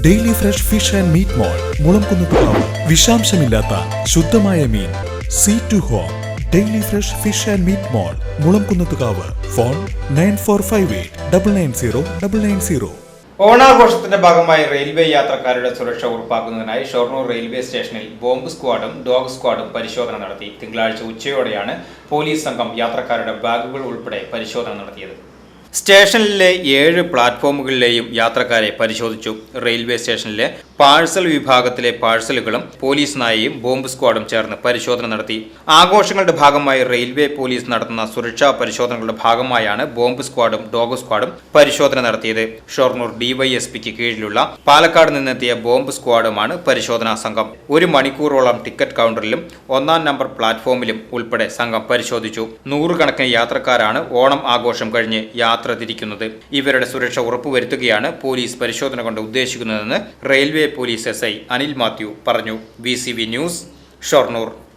Daily fresh fish and meat mall Mulamkunnathukavu. വിഷാംശമില്ലാത്ത ശുദ്ധമായ മീൻ. Sea to home daily fresh fish and meat mall Mulamkunnathukavu. Phone nine four five eight double nine zero double nine zero. ഓണാഘോഷത്തിന്റെ ഭാഗമായി railway യാത്രക്കാരുടെ സുരക്ഷ ഉറപ്പാക്കുന്നതിനായി Shoranur railway സ്റ്റേഷനിൽ bomb സ്ക്വാഡും dog സ്ക്വാഡും പരിശോധന നടത്തി. തിങ്കളാഴ്ച ഉച്ചയോടെയാണ് പോലീസ് സംഘം യാത്രക്കാരുടെ ബാഗുകൾ ഉൾപ്പെടെ പരിശോധന നടത്തിയത്. സ്റ്റേഷനിലെ ഏഴ് പ്ലാറ്റ്ഫോമുകളിലെയും യാത്രക്കാരെ പരിശോധിച്ചു. റെയിൽവേ സ്റ്റേഷനിലെ പാഴ്സൽ വിഭാഗത്തിലെ പാഴ്സലുകളും പോലീസ് നായയും ബോംബ് സ്ക്വാഡും ചേർന്ന് പരിശോധന നടത്തി. ആഘോഷങ്ങളുടെ ഭാഗമായി റെയിൽവേ പോലീസ് നടത്തുന്ന സുരക്ഷാ പരിശോധനകളുടെ ഭാഗമായാണ് ബോംബ് സ്ക്വാഡും ഡോഗ് സ്ക്വാഡും പരിശോധന നടത്തിയത്. ഷൊർണൂർ ഡിവൈഎസ്പിക്ക് കീഴിലുള്ള പാലക്കാട് നിന്നെത്തിയ ബോംബ് സ്ക്വാഡുമാണ് പരിശോധനാ സംഘം. ഒരു മണിക്കൂറോളം ടിക്കറ്റ് കൗണ്ടറിലും ഒന്നാം നമ്പർ പ്ലാറ്റ്ഫോമിലും ഉൾപ്പെടെ സംഘം പരിശോധിച്ചു. നൂറുകണക്കിന് യാത്രക്കാരാണ് ഓണം ആഘോഷം കഴിഞ്ഞ് യാത്ര തിരിക്കുന്നത് ഇവരുടെ സുരക്ഷ ഉറപ്പുവരുത്തുകയാണ് പോലീസ് പരിശോധന കൊണ്ട് ഉദ്ദേശിക്കുന്നതെന്ന് railway police S Anil Mathew പറഞ്ഞു. B news Shoranur.